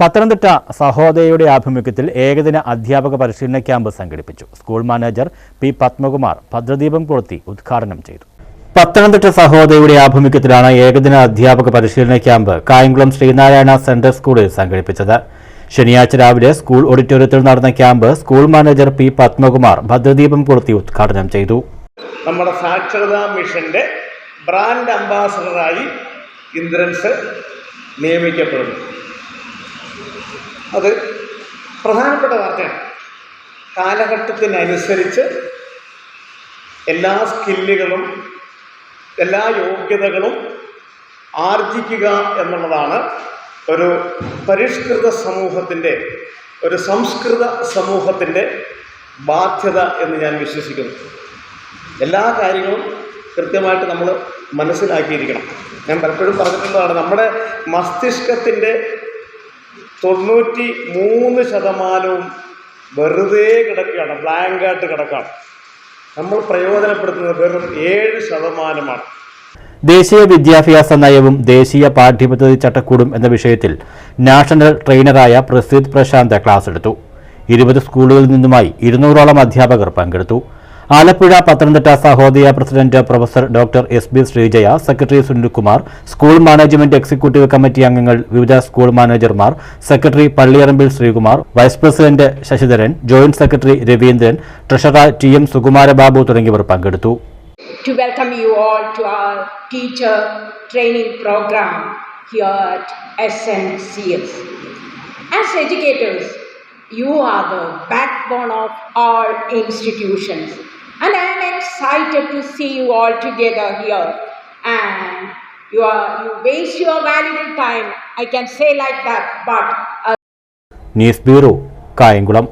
പത്തനംതിട്ട സഹോദയയുടെ ആഭിമുഖ്യത്തിൽ ഏകദിന അധ്യാപക പരിശീലന ക്യാമ്പ് സംഘടിപ്പിച്ചു. സ്കൂൾ മാനേജർ പി പത്മകുമാർ ഭദ്രദീപം കൊളുത്തി ഉദ്ഘാടനം ചെയ്തു. പത്തനംതിട്ട സഹോദയയുടെ ആഭിമുഖ്യത്തിലാണ് ഏകദിന അധ്യാപക പരിശീലന ക്യാമ്പ് കായംകുളം ശ്രീനാരായണ സെൻട്രൽ സ്കൂളിൽ സംഘടിപ്പിച്ചത്. ശനിയാഴ്ച രാവിലെ സ്കൂൾ ഓഡിറ്റോറിയത്തിൽ നടന്ന camp school manager P Padmakumar ഭദ്രദീപം കൊളുത്തി ഉദ്ഘാടനം ചെയ്തു. നമ്മുടെ സാക്ഷരതാ മിഷന്റെ ബ്രാൻഡ് അംബാസഡറായി ഇന്ദ്രൻസ് നിയമിക്കപ്പെടുന്നു. അത് പ്രധാനപ്പെട്ട വാർത്തയാണ്. കാലഘട്ടത്തിനനുസരിച്ച് എല്ലാ സ്കില്ലുകളും എല്ലാ യോഗ്യതകളും ആർജിക്കുക എന്നുള്ളതാണ് ഒരു പരിഷ്കൃത സമൂഹത്തിന്റെ ഒരു സംസ്കൃത സമൂഹത്തിന്റെ ബാധ്യത എന്ന് ഞാൻ വിശ്വസിക്കുന്നു. എല്ലാ കാര്യങ്ങളും കൃത്യമായിട്ട് നമ്മൾ മനസ്സിലാക്കിയിരിക്കണം. ഞാൻ പലപ്പോഴും പറഞ്ഞിട്ടുള്ളതാണ് നമ്മുടെ മസ്തിഷ്കത്തിന്റെ തൊണ്ണൂറ്റി മൂന്ന് ശതമാനവും വെറുതെ കിടക്കുകയാണ് ബ്ലാങ്കായിട്ട് കിടക്കുകയാണ്. നമ്മൾ പ്രയോജനപ്പെടുത്തുന്നത് വെറും ഏഴ് ശതമാനമാണ്. ദേശീയ വിദ്യാഭ്യാസ നയവും ദേശീയ പാഠ്യപദ്ധതി ചട്ടക്കൂടും എന്ന വിഷയത്തിൽ നാഷണൽ ട്രെയിനറായ പ്രസീദ് പ്രശാന്ത് ക്ലാസ് എടുത്തു. ഇരുപത് സ്കൂളുകളിൽ നിന്നുമായി ഇരുന്നൂറോളം അധ്യാപകർ പങ്കെടുത്തു. Alappuzha Pathanamthitta Sahodaya president professor doctor S B Sreejaya secretary Sunilkumar school management executive committee അംഗങ്ങൾ വിവിധ സ്കൂൾ മാനേജർമാർ secretary Palliyarambil Sreekumar vice president Sasidharan joint secretary Raveendran treasurer T M Sukumarababu തുടങ്ങിയവർ പങ്കെടുത്തു. You are the backbone of all institutions, and I am excited to see you all together here. And you are you waste your valuable time. I can say like that, but uh, news bureau Kayamkulam